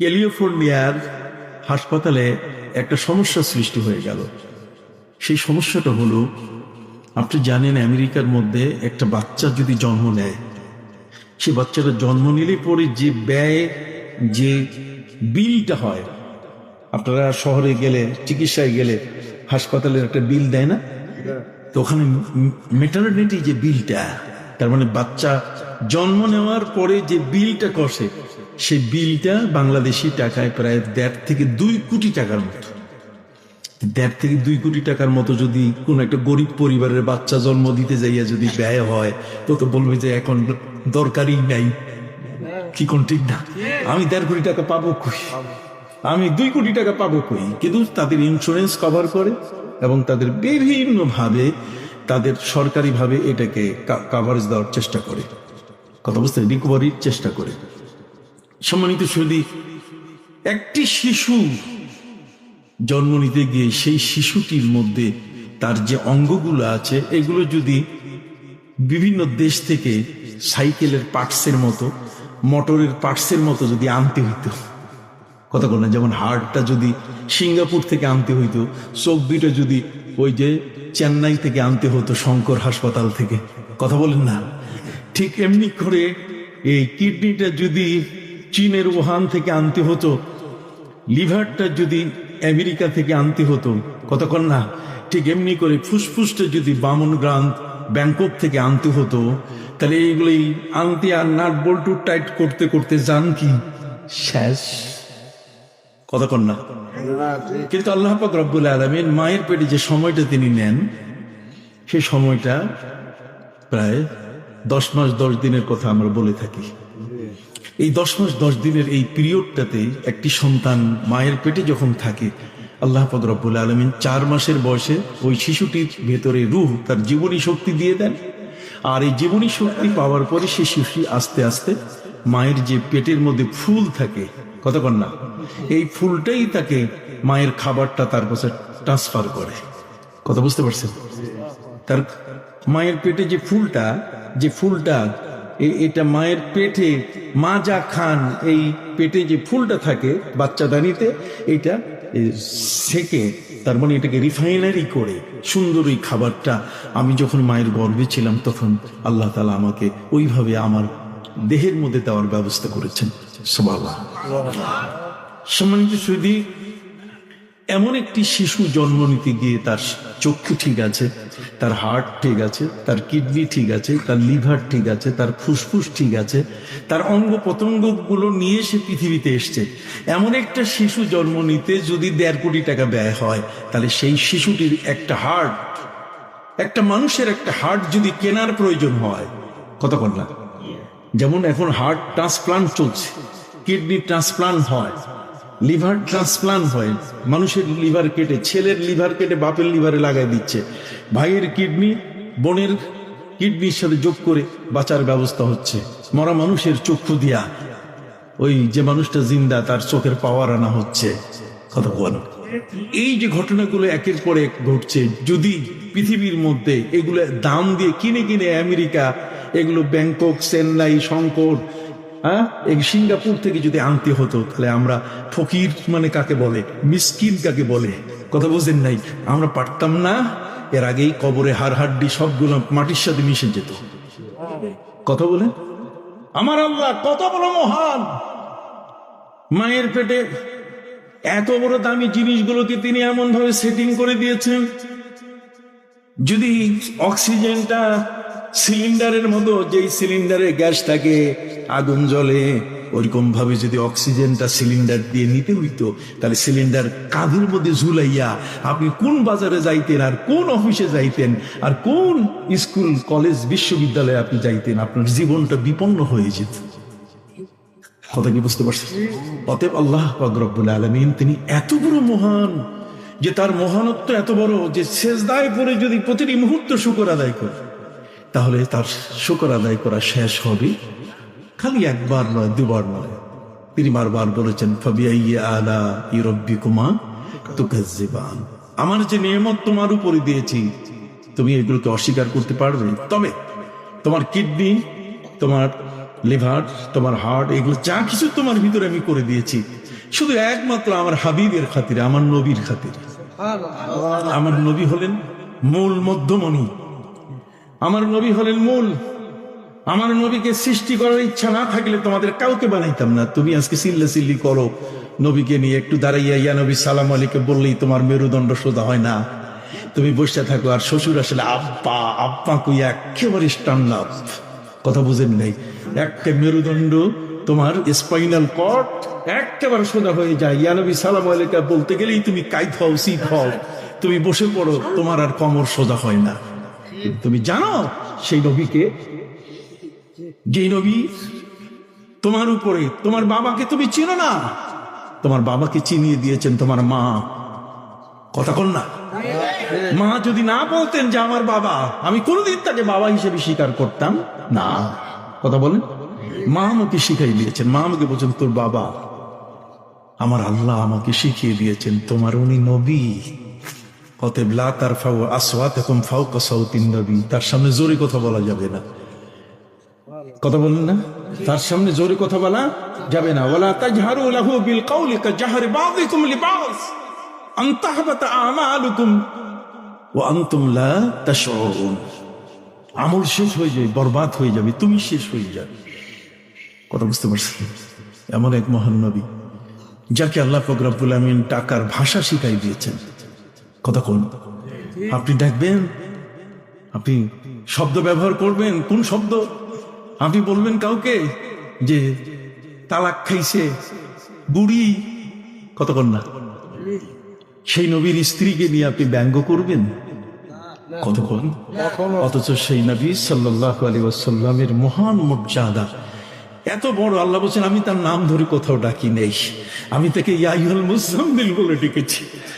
ক্যালিফোর্নিয়ার হাসপাতালে একটা সমস্যা সৃষ্টি হয়ে গেল। সেই সমস্যাটা হলো, আপনি জানেন আমেরিকার মধ্যে একটা বাচ্চা যদি জন্ম নেয়, সে বাচ্চাটা জন্ম নিলে পরে যে ব্যয়, যে বিলটা হয়, আপনারা শহরে গেলে, চিকিৎসায় গেলে হাসপাতালের একটা বিল দেয় না? তো ওখানে মেটারনিটি যে বিলটা, তার মানে বাচ্চা জন্ম নেওয়ার পরে যে বিলটা কষে সেই বিলটা বাংলাদেশি টাকায় প্রায় দেড় থেকে দুই কোটি টাকার মতো। দেড় থেকে দুই কোটি টাকার মতো যদি কোন একটা গরিব পরিবারের বাচ্চা জন্ম দিতে যাইয়া যদি ব্যয় হয়, তো তো বলবে যে এখন দরকারই নাই। কি কোন ঠিক না? আমি দেড় কোটি টাকা পাবো কই? আমি দুই কোটি টাকা পাবো কই? কিন্তু তাদের ইন্স্যুরেন্স কভার করে এবং তাদের বিভিন্ন ভাবে তাদের সরকারিভাবে এটাকে কাভারেজ দেওয়ার চেষ্টা করে। কথা বুঝতে রিকভারির চেষ্টা করে। সম্মানিত সুদী একটি শিশু জন্ম নিতে গিয়ে সেই শিশুটির মধ্যে তার যে অঙ্গগুলো আছে, এগুলো যদি বিভিন্ন দেশ থেকে সাইকেলের পার্টসের মতো, মোটরের পার্টসের মতো যদি আনতে হইতো, কথা বলেন যেমন হার্টটা যদি সিঙ্গাপুর থেকে আনতে হইতো দুইটা যদি ওই যে চেন্নাই থেকে আনতে হতো, শঙ্কর হাসপাতাল থেকে, কথা বলেন না? ঠিক এমনি করে এই কিডনিটা যদি চীনের ওহান থেকে আনতে হতো। লিভারটা যদি আমেরিকা থেকে আনতে হতো কতক্ষণ না, ঠিক এমনি করে ফুসফুসটা যদি বামন গ্রাম ব্যাংকক থেকে আনতে হতো, তাহলে এইগুলোই আনতে আর নাট বল্টু টাইট করতে করতে যান কি? শেষ। কতক্ষণ না। কিন্তু আল্লাহ পাক রব্বুল আলমিন মায়ের পেটে যে সময়টা তিনি নেন সেই সময়টা প্রায় দশ মাস দশ দিনের কথা আমরা বলে থাকি। এই দশ মাস, দশ দিনের এই পিরিয়ডটাতে একটি সন্তান মায়ের পেটে যখন থাকে, আল্লাহ রব্বুল আলমিন চার মাসের বয়সে ওই শিশুটির ভেতরে রুহ তার জীবনী শক্তি দিয়ে দেন। আর এই জীবনী শক্তি পাওয়ার পরে সেই শিশুটি আস্তে আস্তে মায়ের যে পেটের মধ্যে ফুল থাকে কতক্ষণ না, এই ফুলটাই তাকে মায়ের খাবারটা তার কাছে ট্রান্সফার করে। কথা বুঝতে পারছেন? তার মায়ের পেটে যে ফুলটা যে ফুলটা এটা মায়ের পেটে মা যা খান এই পেটে যে ফুলটা থাকে বাচ্চা দানিতে এটা সেকে তার মানে এটাকে রিফাইনারি করে সুন্দর ওই খাবারটা। আমি যখন মায়ের গর্ভে ছিলাম তখন আল্লাহ তালা আমাকে ওইভাবে আমার দেহের মধ্যে দেওয়ার ব্যবস্থা করেছেন। সবাবা সম্মানিত সুদী এমন একটি শিশু জন্ম নিতে গিয়ে তার চক্ষু ঠিক আছে, তার হার্ট ঠিক আছে, তার কিডনি ঠিক আছে, তার লিভার ঠিক আছে, তার ফুসফুস ঠিক আছে, তার অঙ্গ প্রত্যঙ্গগুলো নিয়ে সে পৃথিবীতে এসছে। এমন একটা শিশু জন্ম নিতে যদি দেড় কোটি টাকা ব্যয় হয়, তাহলে সেই শিশুটির একটা হার্ট একটা মানুষের একটা হার্ট যদি কেনার প্রয়োজন হয় কতক্ষণ না যেমন এখন হার্ট ট্রান্সপ্লান্ট চলছে কিডনি ট্রান্সপ্লান্ট হয় লিভার ট্রান্সপ্লান্ট হয়। মানুষের লিভার কেটে, ছেলের লিভার কেটে বাপের লিভারে লাগাই দিচ্ছে। ভাইয়ের কিডনি, বোনের কিডনির সাথে যোগ করে বাঁচার ব্যবস্থা হচ্ছে। মরা মানুষের চক্ষু দিয়া। ওই যে মানুষটা জিন্দা, তার চোখের পাওয়ার আনা হচ্ছে। কথা বল। এই যে ঘটনাগুলো একের পর এক ঘটছে, যদি পৃথিবীর মধ্যে এগুলো দাম দিয়ে কিনে কিনে আমেরিকা, এগুলো ব্যাংকক, চেন্নাই শঙ্কর হ্যাঁ? এই সিঙ্গাপুর থেকে যদি আনতে হতো, তাহলে আমরা ফকির মানে কাকে বলে? মিসকিন কাকে বলে? কথা বুঝেন নাই? আমরা পারতাম না, এর আগেই কবরে হাড় হাড্ডি সবগুলো মাটির সাথে মিশে যেত। কথা বলে আমার আল্লাহ কত বড় মহান! মায়ের পেটে এত বড় দামি জিনিসগুলোকে তিনি এমন ভাবে সেটিং করে দিয়েছেন। যদি অক্সিজেনটা সিলিন্ডারের মতো যেই সিলিন্ডারে গ্যাস থাকে আগুন জ্বলে ওইরকম ভাবে যদি অক্সিজেনটা সিলিন্ডার দিয়ে নিতে হইতো, তাহলে সিলিন্ডার কাঁধের মধ্যে ঝুলাইয়া আপনি কোন বাজারে যাইতেন আর কোন অফিসে যাইতেন আর কোন স্কুল, কলেজ, বিশ্ববিদ্যালয়ে আপনি যাইতেন, আপনার জীবনটা বিপন্ন হয়ে যেত। কথা কি বুঝতে পারছেন? অতএব আল্লাহ রব্বুল আলমিন তিনি এত বড় মহান যে তার মহানত্ব এত বড় যে শেষদায় পরে যদি প্রতিটি মুহূর্ত শুকর আদায় করে। তাহলে তার শুকর আদায় করা শেষ হবে খালি একবার নয় দুবার নয়। তিনি বারবার বলেছেন ফাবিয়াইয়া আলা ইরব্বি কুমা আমার যে নিয়ামত তোমার উপরে দিয়েছি তুমি এগুলোকে অস্বীকার করতে পারবে। তবে তোমার কিডনি তোমার লিভার তোমার হার্ট এগুলো যা কিছু তোমার ভিতরে আমি করে দিয়েছি শুধু একমাত্র আমার হাবিবের খাতিরে আমার নবীর খাতিরে। আমার নবী হলেন মূল মধ্যমণি। আমার নবী হলেন মূল। আমার নবীকে সৃষ্টি করার ইচ্ছা না থাকলে তোমাদের কাউকে বানাইতাম না। তুমি আজকে চিল্লা চিল্লি করো। নবীকে নিয়ে একটু দাঁড়াইয়া, ইয়া নবী, সালাম আলীকে বললেই তোমার মেরুদণ্ড সোজা হয় না। তুমি বসে থাকো আর শ্বশুর আসলে, আব্বা আব্বা কইয়া একেবারে স্টান্ড আপ কথা বুঝেন নাই। একটা মেরুদণ্ড তোমার স্পাইনাল কর্ড একেবারে সোজা হয়ে যায়। ইয়া নবী, সালাম আলীকে বলতে গেলেই তুমি কাইত হও সিট হও। তুমি বসে পড়ো, তোমার আর কমর সোজা হয় না। তুমি জানো, সেই নবীকে যে নবী তোমার উপরে, তোমার বাবাকে তুমি চিনো না। তোমার বাবাকে চিনিয়ে দিয়েছেন তোমার মা। কথা কল না। মা যদি না বলতেন যে আমার বাবা, আমি কোনোদিন তাকে বাবা হিসেবে স্বীকার করতাম না। কথা বলেন। মা আমাকে শিখাই দিয়েছেন। মা আমাকে বলছেন, তোর বাবা আমার আল্লাহ আমাকে শিখিয়ে দিয়েছেন। তোমার উনি নবী। তার নবী। তার সামনে জোরে কথা বলা যাবে না। কথা বলেন না? তার সামনে জোরে কথা বলা যাবে না। ওয়ালা তাজহারু লাহু বিল আমল শেষ হয়ে যাবে বরবাদ হয়ে যাবে, তুমি শেষ হয়ে যাবে। কথা বুঝতে পারছি এমন এক মহান নবী, যাকে আল্লাহ ফকরাবুল আমিন টাকার ভাষা শিখাই দিয়েছেন। কথা কোন আপনি দেখবেন, আপনি শব্দ ব্যবহার করবেন, কোন শব্দ? আপনি বলবেন কাউকে যে তালাক খাইছে, বুড়ি। কতক্ষণ না? সেই নবীর স্ত্রীকে নিয়ে আপনি ব্যঙ্গ করবেন? কতক্ষণ? অথচ সেই নবী সাল্লাহ আলী ওয়াসাল্লামের মহান মর্যাদা। এত বড় আল্লাহ বলছেন, আমি তার নাম ধরে কোথাও ডাকি নেই। আমি তাকে ইয়াইহুল মুজাম্মিল বলে ডেকেছি।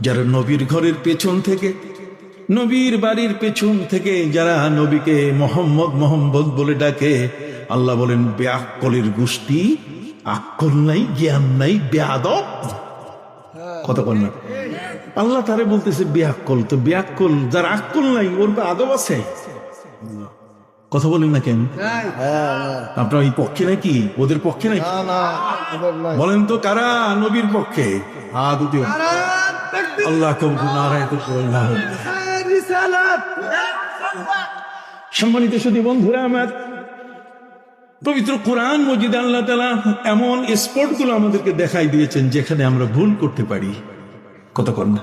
যারা নবীর ঘরের পেছন থেকে নবীর বাড়ির পেছন থেকে যারা নবীকে মোহাম্মদ মোহাম্মদ বলে ডাকে আল্লাহ বলেন বেআকলের গোষ্ঠী আক্কল নাই জ্ঞান নাই বেয়াদব বল না। আল্লাহ তারে বলতেছে বেআক্কল। তো ব্যাকল যার আক্কল নাই ওর আদব আছে। কথা বলেন না কেন? আপনার এই পক্ষে নাকি? ওদের পক্ষে নাকি? বলেন তো কারা? নবীর পক্ষে। হা দুটি আল্লাহ কবুল নারায় আল্লাহ সম্মানিত শুধু বন্ধুরা আমার, পবিত্র কোরআন মজিদ আল্লাহ তালা এমন স্পটগুলো আমাদেরকে দেখাই দিয়েছেন যেখানে আমরা ভুল করতে পারি। কতক্ষণ না?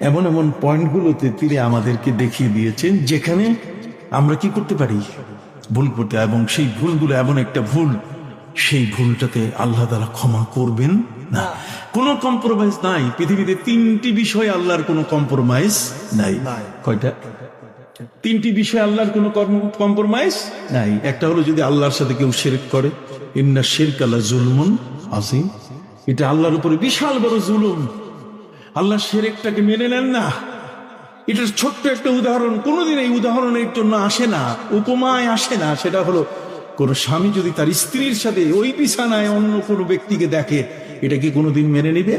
এমন এমন পয়েন্ট গুলোতে তিনি আমাদেরকে দেখিয়ে দিয়েছেন যেখানে আমরা কি করতে পারি? ভুল করতে, এবং সেই ভুলগুলো এমন একটা ভুল, সেই ভুলটাতে আল্লাহ তালা ক্ষমা করবেন। না। কোনো কম্প্রোমাইজ নাই। পৃথিবীতে তিনটি বিষয় আল্লাহর কোনো কম্প্রোমাইজ নাই। কয়টা? তিনটি বিষয় আল্লাহর কোনো কম্প্রোমাইজ নাই। একটা হলো যদি আল্লাহর সাথে কেউ শেরেক করে। ইন্না শেরক আল্লাহ জুলমুন আসিম এটা আল্লাহর উপরে বিশাল বড় জুলুম। আল্লাহ শেরেকটাকে মেনে নেন না। এটার ছোট্ট একটা উদাহরণ। কোনোদিন এই উদাহরণের জন্য আসে না উপমায় আসে না। সেটা হলো কোন স্বামী যদি তার স্ত্রীর সাথে ওই বিছানায় অন্য কোনো ব্যক্তিকে দেখে এটা কি কোনোদিন মেনে নেবে?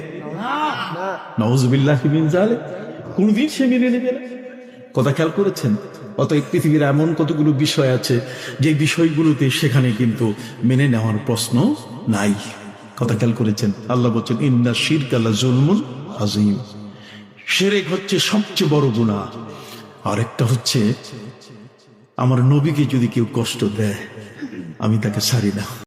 কোনোদিন সে মেনে নেবে না। কথা খেয়াল করেছেন? অতএব পৃথিবীর এমন কতগুলো বিষয় আছে, যে বিষয়গুলোতে সেখানে কিন্তু মেনে নেওয়ার প্রশ্ন নাই। কথা খেয়াল করেছেন? আল্লাহ বলছেন, ইন্না শির কাল্লা জুলমুন আজিম সেরেক হচ্ছে সবচেয়ে বড় গুণা আর একটা হচ্ছে, আমার নবীকে যদি কেউ কষ্ট দেয়, আমি তাকে ছাড়ি না।